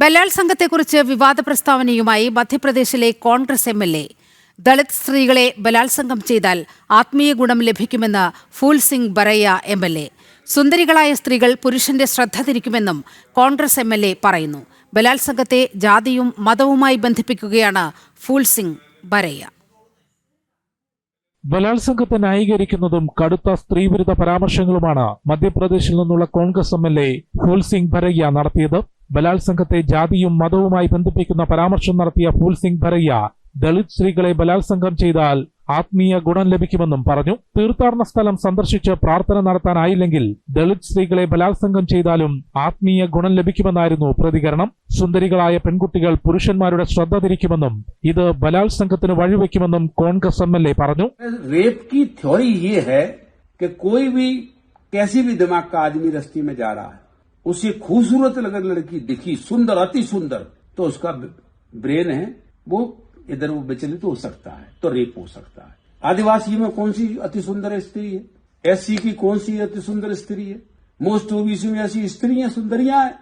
ബലാത്സംഗത്തെക്കുറിച്ച് വിവാദ പ്രസ്താവനയുമായി മധ്യപ്രദേശിലെ Congress M L A. Dalit സ്ത്രീകളെ ബലാത്സംഗം ചെയ്താൽ ആത്മീയ ഗുണം ലഭിക്കുമെന്ന് Phool Singh Baraiya M L A. സുന്ദരികളായ സ്ത്രീകൾ പുരുഷന്റെ ശ്രദ്ധ തിരിക്കുമെന്നും കോൺഗ്രസ് എം എൽ എ പറയുന്നു. ബലാത്സംഗത്തെ ജാതിയും മതവുമായി ബന്ധിപ്പിക്കുകയാണ് ഫൂൽ സിംഗ് ബറയ്യ. ബലാത്സംഗത്തെ ന്യായീകരിക്കുന്നതും കടുത്ത സ്ത്രീവിരുദ്ധ പരാമർശങ്ങളുമാണ് മധ്യപ്രദേശിൽ നിന്നുള്ള Congress M L A Phool Singh Baraiya നടത്തിയത്. ബലാത്സംഗത്തെ ജാതിയും മതവുമായി ബന്ധിപ്പിക്കുന്ന പരാമർശം നടത്തിയ ഫൂൽ സിംഗ് ഭരയ്യ ദളിത് സ്ത്രീകളെ ബലാത്സംഗം ചെയ്താൽ ആത്മീയ ഗുണം ലഭിക്കുമെന്നും പറഞ്ഞു തീർത്ഥാടന സ്ഥലം സന്ദർശിച്ച് പ്രാർത്ഥന നടത്താനായില്ലെങ്കിൽ ദളിത് സ്ത്രീകളെ ബലാത്സംഗം ചെയ്താലും ആത്മീയ ഗുണം ലഭിക്കുമെന്നായിരുന്നു പ്രതികരണം സുന്ദരികളായ പെൺകുട്ടികൾ പുരുഷന്മാരുടെ ശ്രദ്ധ തിരിക്കുമെന്നും ഇത് ബലാത്സംഗത്തിന് വഴിവെക്കുമെന്നും കോൺഗ്രസ് എം എൽ എ പറഞ്ഞു रेप की थ्योरी ये है कि कोई भी कैसी भी दिमाग का आदमी रस्ते में जा रहा है उसे खूबसूरत अगर लड़की दिखी, सुंदर, अति सुंदर तो उसका ब्रेन है, वो इधर वो विचलित हो सकता है तो रेप हो सकता है। आदिवासी में कौन सी अति सुंदर स्त्री है? एससी की कौन सी अति सुंदर स्त्री है? मोस्ट ओबीसी में ऐसी स्त्रियाँ सुंदरियाँ हैं।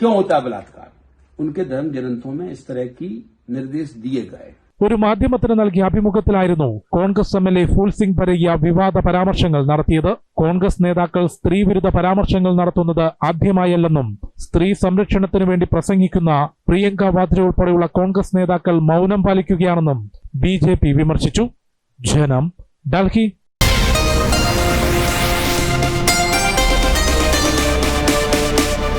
क्यों होता है बलात्कार? उनके धर्म ग्रंथों में इस तरह की निर्देश दिए गए ഒരു മാധ്യമത്തിന് നൽകിയ അഭിമുഖത്തിലായിരുന്നു Congress M L A Phool Singh പരകിയ വിവാദ പരാമർശങ്ങൾ നടത്തിയത്. കോൺഗ്രസ് നേതാക്കൾ സ്ത്രീവിരുദ്ധ പരാമർശങ്ങൾ നടത്തുന്നത് ആദ്യമായല്ലെന്നും സ്ത്രീ സംരക്ഷണത്തിനു വേണ്ടി പ്രസംഗിക്കുന്ന പ്രിയങ്ക വാദ്ര ഉൾപ്പെടെയുള്ള കോൺഗ്രസ് നേതാക്കൾ മൗനം പാലിക്കുകയാണെന്നും ബി വിമർശിച്ചു. ജനം ഡൽഹി